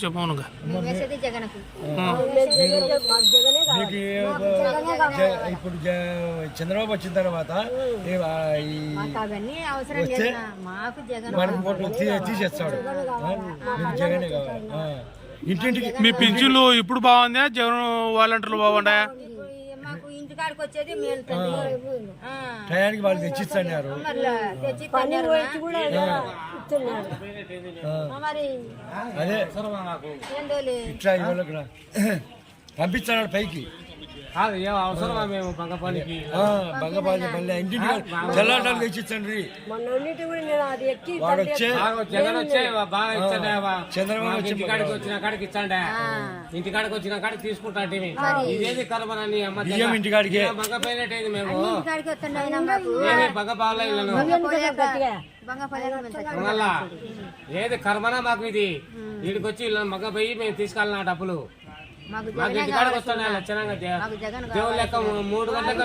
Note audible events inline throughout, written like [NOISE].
చెప్పవునుగా మేము వేసేది జగన్కు మీకు జ- ఇప్పుడు చంద్రబాబు వచ్చిన తర్వాత జగన్ మనకు తీసేస్తాడు జగనే కావాలి. ఇంటింటికి మీ పింఛన్లు ఇప్పుడు బాగుందా జగన్ వాలంటీర్లు బాగుండాయా వచ్చేది. టయానికి వాళ్ళు తెచ్చిస్తున్నారు. అదే. ఏందోలే ఇట్లా [COUGHS] పంపిస్తున్నాడు పైకి. కాదు ఏం అవసరమా మేము బంగపాలి వాడు వచ్చే బాగా జగన్ వచ్చే బాగా ఇచ్చండి చంద్రబాబు వచ్చి ఇంటికాడికి వచ్చిన కాడికి ఇచ్చండి? ఇంటికాడికి వచ్చిన కాడికి తీసుకుంటాండి ఇదేది కలమనని అమ్మ బియ్యం పోయినట్టేది మేము? ఇంటికాడికి వస్తుండే అయినా మాకు. ఏమి బంగ పాల ఇళ్ళను బంగపల్లి మళ్ళా ఏది కర్మనా మాకు ఇది? వీడికి వచ్చి ఇలా మగ పోయి మేము తీసుకెళ్ళిన డబ్బులు. మాకు జగనే లక్షణంగా దే- మాకు జగన్ దేవుని లెక్క మూడు గంటలకు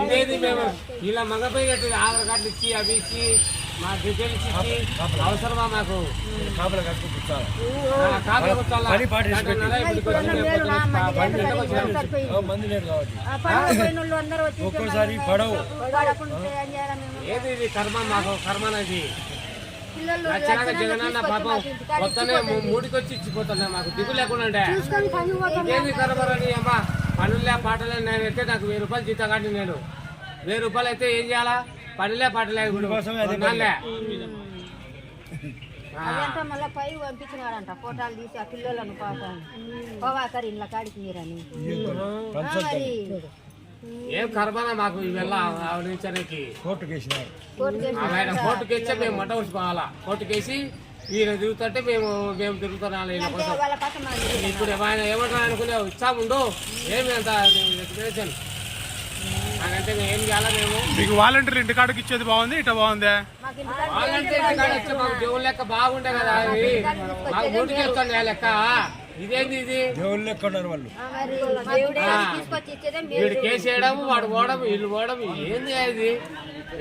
ఇదేది మేము ఇలా మగపోయినట్టు ఆధార్ కార్డు ఇచ్చి అవి ఇచ్చి మా డీటెయిల్స్ ఇచ్చి అవసరమా మాకు? కాపలా ఒక్కోసారి పడవు. ఏది ఇది కర్మ మాకు? కర్మనది. పిల్లలు జగనన్న పాపం ఇచ్చిపోతున్నా మాకు దిగు లేకుండా అమ్మా. పనులే పాటలే నేనైతే నాకు వెయ్యి రూపాయలు జీతం కాండి నేను. వెయ్యి రూపాయలు అయితే ఏం చేయాలా? పనులే పాటలే. అదంతా మళ్ళీ పై పంపించినారంట. ఫోటోలు తీసి ఆ పిల్లలను పాపం. పోవాకరి ఇళ్ళ కాడికి మీరని. మరి. ఏం కర్మనా మాకు ఇవెల్ల ఆవిడించడానికి ఆయన కోర్టుకి ఇచ్చే మేము మట ఉంచుకోవాలా? కోర్టుకేసి ఈయన తిరుగుతుంటే మేము మేము తిరుగుతున్నాం ఈయన కోసం. ఇప్పుడు ఆయన ఏమంటారు అనుకునే ఇచ్చాముండు ఏమి అంత ఎక్స్ప్రెషన్ అంటే ఏం చేయాలా మేము? మీకు వాలంటీర్ ఇంటికాడికి ఇచ్చేది బాగుంది ఇట బాగుందా? మాకు ఇంటికాడ వాళ్ళంటే ఇంటికాడ వచ్చి మాకు దేవుని లెక్క బాగుండే కదా అది. మాకు ఆ లెక్క. ఇదేంది ఇది? దేవుళ్ళు లెక్క ఉన్నారు వాళ్ళు వీడు కేసు వేయడం వాడు పోవడం వీళ్ళు పోవడం ఏంది ఇది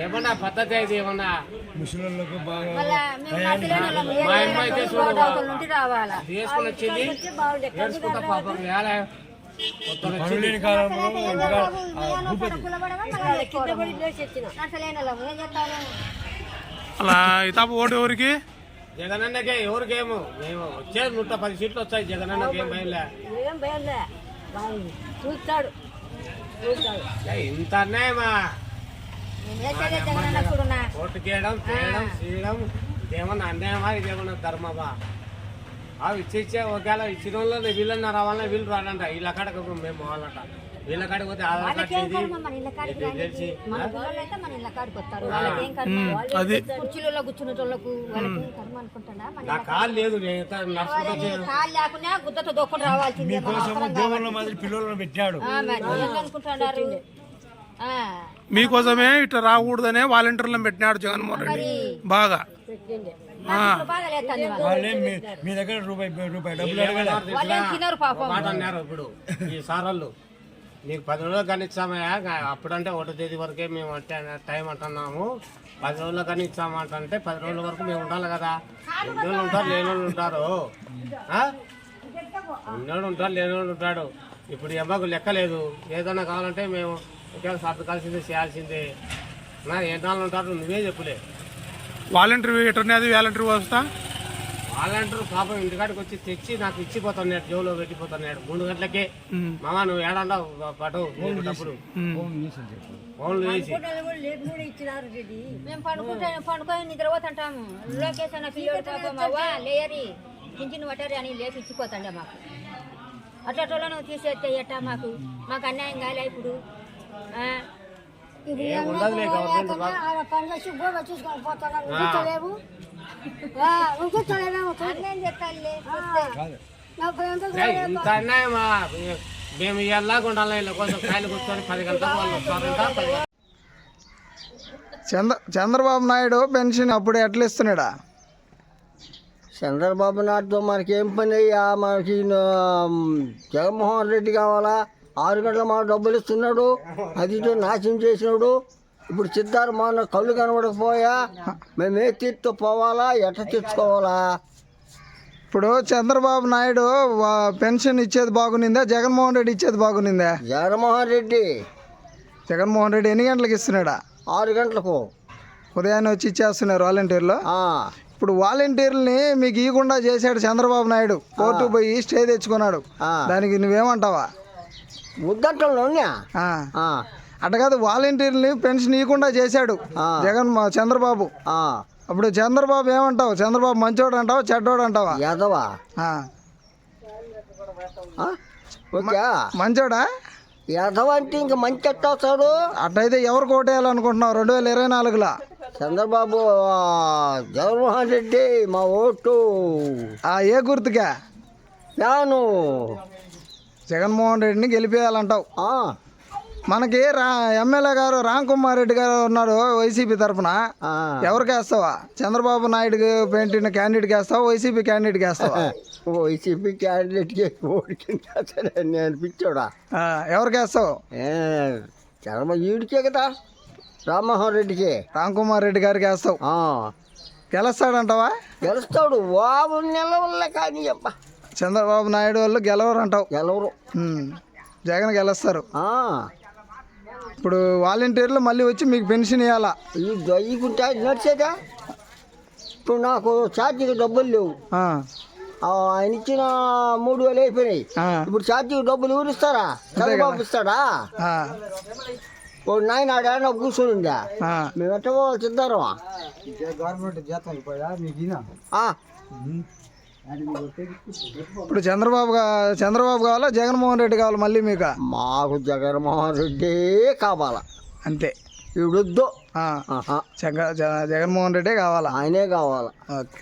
ఏమన్నా పద్ధతి ఇది ఏమన్నా? ముసలిళ్ళకు బాగా మా తీసుకుని వచ్చింది. పాపం. వేళ కాలంలో అలా ఇతాపు ఓటు ఎవరికి? జగనన్నకే ఎవరికేమో? మేము వచ్చేది నూట పది సీట్లు వచ్చాయి జగనన్నకి ఏం భయంలే ఏం భయంలే చూస్తాడు. ఇంత జగనన్న చూడున్నా ఓటు చేయడం చేయడం చేయడం ఇదేమన్నా అన్యాయమా? ఇదేమన్నా ధర్మమా? అవి ఇచ్చి ఇచ్చే ఒకవేళ ఇచ్చిన వాళ్ళు వీళ్ళన్న రావాలన్నా వీళ్ళు రాలంట వీళ్ళ కాడకు మేము పోవాలంట. వీళ్ళ కాడికి పోతే ఆధార్ కార్డు వాళ్ళకేం చేసి కర్మ? మన ఇళ్ళ కాడికి ఇది తెలిసి మన పిల్లలు అయితే మన ఇళ్ళ కాడికి వస్తారు వాళ్ళకేం కర్మ? అది. కుర్చీలలో కూర్చునేటోళ్ళకు వాళ్ళకి కర్మ అనుకుంటున్నా మన నా కాలు లేదు నేను ఎంత నడుచుకుంటూ వచ్చాను? కాళ్ళు లేకుండా గుద్దతో దొక్కుని రావాల్సిందే. మన మీకోసం అవసరం దేవుళ్ళ మాదిరి పిల్లలను పెట్టాడు ఆ, మరి ఏం అనుకుంటున్నారు? ఆ, మీకోసమే ఇట్లా రాకూడదనే వాలంటీర్లను పెట్టినాడు జగన్మోహన్ రెడ్డి. బాగా. ఇప్పుడు బాగా లేస్తుంది వాళ్ళు. వాళ్ళేం మీ మీ దగ్గర రూపాయి రూపాయి డబ్బులు అడగలే? వాళ్ళు ఏం తినరు పాపం మాట అన్నారు ఇప్పుడు ఈ సారోళ్ళు. నీకు పది రోజులు కానీ ఇచ్చామయ్యా అప్పుడంటే ఒకటో తేదీ వరకే మేము అంటే టైం అంటున్నాము. పది రోజులు కానీ ఇచ్చామంటే పది రోజుల వరకు మేము ఉండాలి కదా. ఉన్నోళ్ళు ఉంటారు? లేని వాళ్ళు ఉంటారు. ఆ? ఉన్నోడు ఉంటారు? లేని వాళ్ళు ఉంటాడు ఇప్పుడు ఈ లెక్క లేదు. ఏదైనా కావాలంటే మేము ఒకే సర్దుకాల్సిందే చేయాల్సిందే. నా ఎన్నాళ్ళు ఉంటారు? నువ్వే చెప్పులే వాలంటీర్ ఎటర్నేది వాలంటీర్ వస్తా వాళ్ళంటారు పాపం ఇంటికాడికి వచ్చి తెచ్చి నాకు ఇచ్చిపోతున్నాడు జోలో పెట్టిపోతున్నాడు మూడు గంటలకే మామ. నువ్వు ఏడన్నా నీకు డబ్బులు ఫోన్లు వేసి మేము పండుకుంటే పండుకొని నిద్రపోతుంటాము లోకేష్ అన్న పిల్లోడు పాపం అవ్వ లేయరి. పట్టారు అని లేపి ఇచ్చిపోతాండే మాకు. అట్లా తీసేస్తే ఎట్టా మాకు? మాకు అన్యాయం కాలే ఇప్పుడు. చూసుకొని పోతున్నాడు ఇంత మేము ఎలాగ ఉండాలి వీళ్ళ కోసం కాయలు కూర్చొని పది గంటలకు వాళ్ళు వస్తారంట పది గంటలకు. చంద్ర చంద్రబాబు నాయుడు పెన్షన్ అప్పుడు ఎట్లా ఇస్తున్నాడా? చంద్రబాబు నాయుడుతో మనకి ఏం పని అయ్యా? మనకి జగన్మోహన్ రెడ్డి కావాలా? ఆరు గంటల మా డబ్బులు ఇస్తున్నాడు. అది నాశనం చేసినాడు. ఇప్పుడు సిద్ధారు మన కళ్ళు కనబడకపోయా? మేము ఏ తీర్తో పోవాలా? ఎట్ట తెచ్చుకోవాలా ఇప్పుడు చంద్రబాబు నాయుడు పెన్షన్ ఇచ్చేది బాగునిందా? జగన్మోహన్ రెడ్డి ఇచ్చేది బాగునిందా? జగన్మోహన్ రెడ్డి. జగన్మోహన్ రెడ్డి ఎన్ని గంటలకు ఇస్తున్నాడా? ఆరు గంటలకు. ఉదయాన్నే వచ్చి ఇచ్చేస్తున్నారు వాలంటీర్లు? ఇప్పుడు వాలంటీర్లని మీకు ఇవ్వకుండా చేశాడు చంద్రబాబు నాయుడు. కోర్టు పోయి స్టే తెచ్చుకున్నాడు. దానికి నువ్వేమంటావా? ముద్దట్టంలోనే ఆ. ఆ, అట్ట కాదు వాలంటీర్ని పెన్షన్ ఇవ్వకుండా చేశాడు. జగన్ మా- చంద్రబాబు. అప్పుడు చంద్రబాబు ఏమంటావు? చంద్రబాబు మంచోడు అంటావా చెడ్డోడు అంటావా? ఓకే. మంచోడా? ఎదవ అంటే ఇంక మంచి ఎట్ట వస్తాడు అట్టయితే ఎవరు కోటేయాలనుకుంటున్నావు? రెండు వేల ఇరవై నాలుగులో? చంద్రబాబు జగన్మోహన్ రెడ్డి మా ఓటు. ఆ ఏ గుర్తుగా నాను జగన్మోహన్ రెడ్డిని గెలిపేయాలంటావు. మనకి రా ఎమ్మెల్యే గారు రామ్ కుమార్ రెడ్డి గారు ఉన్నారు వైసీపీ తరఫున. ఎవరికి వేస్తావా? చంద్రబాబు నాయుడు పెట్టిన క్యాండిడేట్కి వేస్తావా? వైసీపీ క్యాండిడేట్కి వేస్తావా? [LAUGHS] వైసీపీ క్యాండిడేట్కి ఓడికి సరే నేను పిచ్చోడా? ఎవరికి వేస్తావు? చంద్రబాబు ఈడికే కదా రామ్మోహన్ రెడ్డికి. రామ్ కుమార్ రెడ్డి గారికి వేస్తావు. గెలుస్తాడంటావా? గెలుస్తాడు వాబు నిలవల్లే కానీ అబ్బా. చంద్రబాబు నాయుడు వాళ్ళు గెలవరు. అంటావు గెలవరు జగన్ గెలుస్తారు. ఆ, ఇప్పుడు వాలంటీర్లు మళ్ళీ వచ్చి మీకు పెన్షన్ ఇవ్వాలా ఈ దొయ్యకుంటే నడిచేదా? ఇప్పుడు నాకు ఛార్జీకి డబ్బులు లేవు. ఆయన ఇచ్చిన మూడు వేలు అయిపోయినాయి. ఇప్పుడు ఛార్జీకి డబ్బులు చంద్రబాబు ఇస్తాడా? ఆ, ఓ నాయన ఆడ కూర్చొని ఉందా. మేము ఎట్ట పోవాలి సిద్ధారం ఇప్పుడు చంద్రబాబు గా- చంద్రబాబు కావాలా జగన్మోహన్ రెడ్డి కావాలా మళ్ళీ మీకు? మాకు జగన్మోహన్ రెడ్డి కావాలా. అంతే. ఇవిడొద్దు జగన్మోహన్ రెడ్డే కావాలా? ఆయనే కావాలా. ఓకే.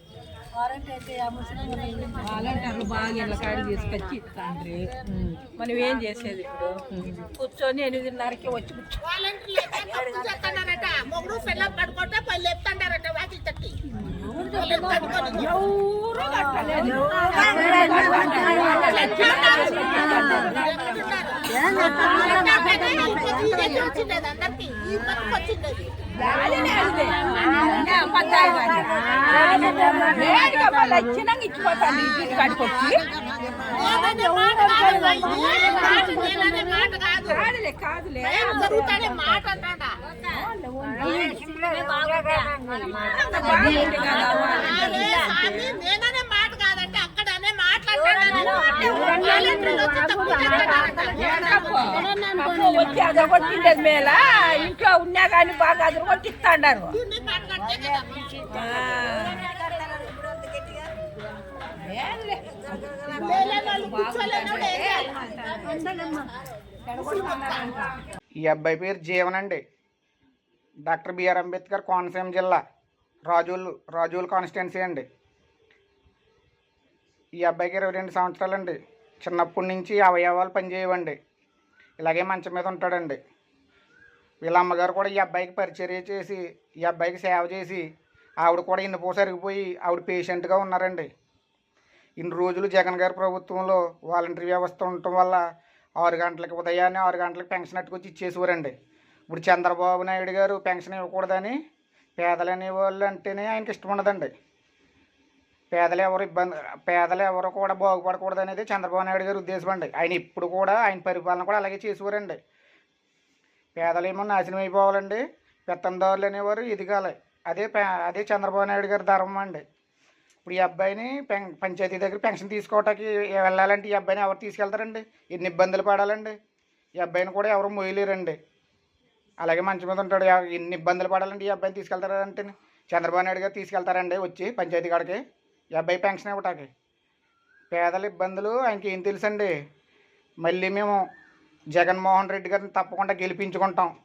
వాలంటీర్లు బాగా ఇళ్ళ కాడికి తీసుకొచ్చి ఇస్తాండ్రి. మనం ఏం చేసేది ఇప్పుడు? కూర్చొని ఎనిమిదిన్నరకి వచ్చి వచ్చినాక ఇచ్చిపోతాను ఇంటి కాడికి వచ్చి కాదులే కాదులే వచ్చి అది మేళ ఇంట్లో ఉన్నా కానీ బాగా అది కొట్టిస్తాండారు ఈ అబ్బాయి పేరు జీవన్ అండి. డాక్టర్ బిఆర్ అంబేద్కర్ కోనసీమ జిల్లా రాజులు రాజుల కాన్స్టిట్యున్సీ అండి. ఈ అబ్బాయికి ఇరవై రెండు సంవత్సరాలండి. చిన్నప్పటి నుంచి అవయవాలు పనిచేయవండి. ఇలాగే మంచం మీద ఉంటాడండి. వీళ్ళ అమ్మగారు కూడా ఈ అబ్బాయికి పరిచర్య చేసి ఈ అబ్బాయికి సేవ చేసి ఆవిడ కూడా ఇన్ని పోసరిగిపోయి ఆవిడ పేషెంట్గా ఉన్నారండి. ఇన్ని రోజులు జగన్ గారి ప్రభుత్వంలో వాలంటరీ వ్యవస్థ ఉండటం వల్ల ఆరు గంటలకి ఉదయాన్నే ఆరు గంటలకు పెన్షన్ అట్టుకొచ్చి ఇచ్చేసేవారండి. ఇప్పుడు చంద్రబాబు నాయుడు గారు పెన్షన్ ఇవ్వకూడదని పేదలు అనేవాళ్ళు అంటేనే ఆయనకి ఇష్టం ఉండదండి. పేదలు ఎవరు ఇబ్బంది పేదలు ఎవరు కూడా బాగుపడకూడదు అనేది చంద్రబాబు నాయుడు గారి ఉద్దేశం అండి ఆయన ఇప్పుడు కూడా ఆయన పరిపాలన కూడా అలాగే చేసేవారండి పేదలేమో నాశనం అయిపోవాలండి. పెత్తందారులు అనేవారు ఎదగాలి. అదే పే అదే చంద్రబాబు నాయుడు గారి ధర్మం అండి. ఇప్పుడు ఈ అబ్బాయిని పెన్ పంచాయతీ దగ్గర పెన్షన్ తీసుకోవటానికి వెళ్ళాలంటే ఈ అబ్బాయిని ఎవరు తీసుకెళ్తారండి? ఎన్ని ఇబ్బందులు పడాలండి? ఈ అబ్బాయిని కూడా ఎవరు మోయలేరండి అలాగే మంచి మీద ఉంటాడు. ఎన్ని ఇబ్బందులు పడాలంటే ఈ అబ్బాయిని తీసుకెళ్తారంటే చంద్రబాబు నాయుడు గారు తీసుకెళ్తారండి వచ్చి పంచాయతీ కాడికి. ఈ అబ్బాయి పెన్షన్ ఇవ్వటానికి. పేదల ఇబ్బందులు ఆయనకి ఏం తెలుసండి? మళ్ళీ మేము జగన్మోహన్ రెడ్డి గారిని తప్పకుండా గెలిపించుకుంటాం.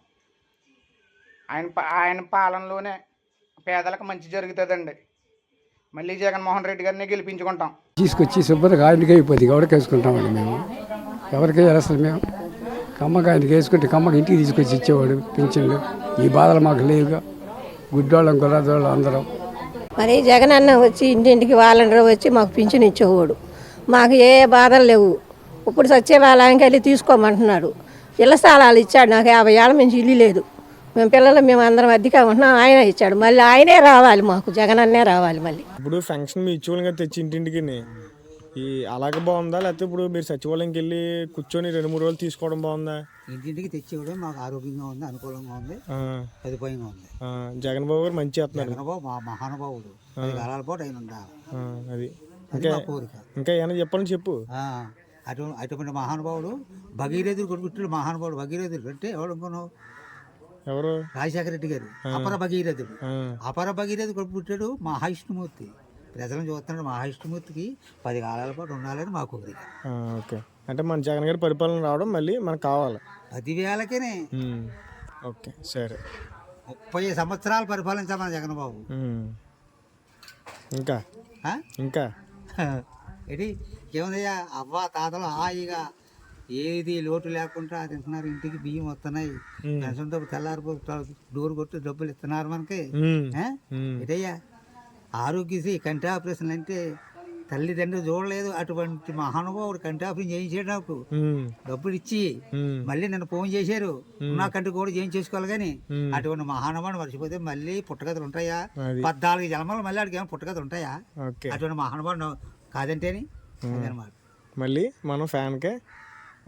ఆయన పా- ఆయన పాలనలోనే పేదలకు మంచి జరుగుతుందండి. మళ్ళీ జగన్మోహన్ రెడ్డి గారిని గెలిపించుకుంటాం. తీసుకొచ్చి శుభ్రంగా ఆయనకి అయిపోద్ది. ఎవరికి వేసుకుంటామండి మేము? ఎవరికి అసలు మేము? కమ్మకి ఆయనకి వేసుకుంటే కమ్మకి ఇంటికి తీసుకొచ్చి ఇచ్చేవాడు పింఛన్లు. ఈ బాధలు మాకు లేవుగా. గుడ్డోళ్ళం గుర్రాదోళ్ళం అందరం. మరి జగన్ అన్న వచ్చి ఇంటింటికి వాలంటీర్ వచ్చి మాకు పింఛన్ ఇచ్చేవాడు. మాకు ఏ బాధలు లేవు. ఇప్పుడు సచివాలయానికి వెళ్ళి తీసుకోమంటున్నాడు. ఇళ్ళ స్థలాలు ఇచ్చాడు. నాకు యాభై ఏళ్ళ నుంచి ఇల్లు లేదు. మేము పిల్లలు మేము అందరం అద్దెగా ఉంటున్నాం. ఆయన ఇచ్చాడు. మళ్ళీ ఆయనే రావాలి మాకు. జగన్ అన్నే రావాలి మళ్ళీ. ఇప్పుడు ఫంక్షన్ మీ తెచ్చి ఇంటింటికి ఈ అలాగే బాగుందా? లేకపోతే ఇప్పుడు మీరు సచివాలయంకి వెళ్ళి కూర్చొని రెండు మూడు రోజులు తీసుకోవడం బాగుందా? ఇంటింటికి తెచ్చేవాడు మాకు ఆరోగ్యంగా ఉంది అనుకూలంగా ఉంది సదుపాయంగా ఉంది. జగన్ బాబు గారు మంచి చేస్తున్నారు. జగన్బాబు మా మహానుభావుడు. పది కాలాల పాటు ఆయన ఉండాలి. ఆ, అది. ఇంకా కోరిక. ఇంకా ఏమైనా చెప్పాలని చెప్పు. అటు అటువంటి మహానుభావుడు భగీరథుడు కొడుకుట్టాడు మహానుభావుడు భగీరథుడు అంటే ఎవడు అనుకున్నావు? ఎవరు? రాజశేఖర రెడ్డి గారు అపర భగీరథుడు. అపర భగీరథుడు కొడుకు పుట్టాడు మహావిష్ణుమూర్తి. ప్రజలను చూస్తున్నాడు మహావిష్ణుమూర్తికి పది కాలాల పాటు ఉండాలని మా కోరిక. ఓకే. అంటే మన జగన్ గారి పరిపాలన రావడం మళ్ళీ మనకు కావాలి. పదివేలకేనే. ఉమ్, ఓకే సరే. ముప్పై సంవత్సరాలు పరిపాలించామని జగన్బాబు ఉమ్. ఇంకా? ఆ? ఇంకా? [LAUGHS] ఏంటి? ఏముందయ్యా? అవ్వ తాతలు హాయిగా ఏది లోటు లేకుండా తింటున్నారు. ఇంటికి బియ్యం వస్తున్నాయి. పెన్షన్ డబ్బు తెల్లారిపో డోర్ కొట్టి డబ్బులు ఇస్తున్నారు మనకి. ఏటయ్యా? ఆరోగ్యశ్రీ కంటి ఆపరేషన్ అంటే తల్లిదండ్రులు చూడలేదు అటువంటి మహానుభావుడు కంటి ఆపరేషన్ చేయించాడు నాకు. డబ్బులు ఇచ్చి. మళ్ళీ నన్ను ఫోన్ చేశారు. నా కంటి కూడా చేయించేసుకోవాలి కానీ. అటువంటి మహానుభావుడు మర్చిపోతే మళ్ళీ పుట్టగతులు ఉంటాయా. పద్నాలుగు జన్మలు మళ్ళీ అడిగి ఏమైనా పుట్టగతులు ఉంటాయా? అటువంటి మహానుభావుడు కాదంటేని అదనమాట. మళ్ళీ మనం ఫ్యాన్కే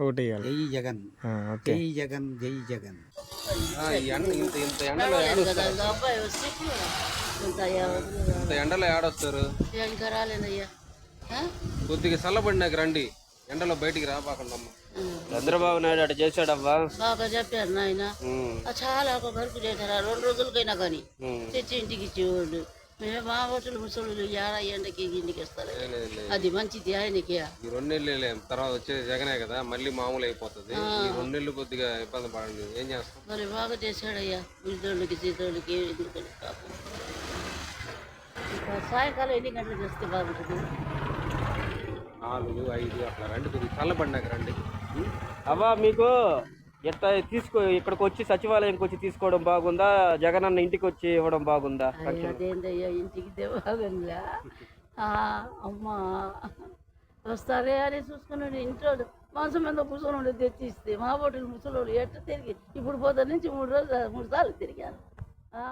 ఓటు వేయాలి జై జగన్. జై జగన్ జై జగన్. ఇంత ఎండలో ఏడొస్తారు? కొద్దిగా చల్లబడినాక రండి. ఎండలో బయటికి రాబాకండి అమ్మ. చంద్రబాబు నాయుడు అటు చేశాడవ్వా బాగా చెప్పారు నాయన. చాలా ఒక గరుకు చేశారు. ఆ రెండు రోజులకైనా కానీ తెచ్చి ఇంటికి ఇచ్చేవాళ్ళు. మేము మా హోటల్ ముసలు ఏడ ఎండకి ఇంటికి ఇస్తారు అది మంచిది ఆయనకి. ఈ రెండు నెలలు తర్వాత వచ్చే జగనే కదా మళ్ళీ మామూలు అయిపోతుంది. ఈ రెండు నెలలు కొద్దిగా ఇబ్బంది పడండి. ఏం చేస్తాం? మరి బాగా చేశాడయ్యా. వృద్ధులకి సీతోళ్ళకి ఎందుకని సాయంకాలం ఎన్ని గంటలకు చేస్తే బాగుంటుంది? నాలుగు ఐదు అట్లా రండి కొద్దిగా చల్లబడినాక రండి. అవ్వా మీకు ఎట్లా తీసుకో ఇక్కడికి వచ్చి సచివాలయంకి వచ్చి తీసుకోవడం బాగుందా? జగన్ అన్న ఇంటికి వచ్చి ఇవ్వడం బాగుందా? అదేందయ్యా ఇంటికి దేవాగంలా అమ్మా. వస్తారే అని చూసుకున్నాడు ఇంట్లో మాంసం మీద కూర్చొని తెచ్చిస్తే మా బొట్టులు ముసలోళ్ళు ఎట్ట తిరిగి? ఇప్పుడు పోతా నుంచి మూడు రోజులు మూడు సార్లు తిరిగాను. ఆ.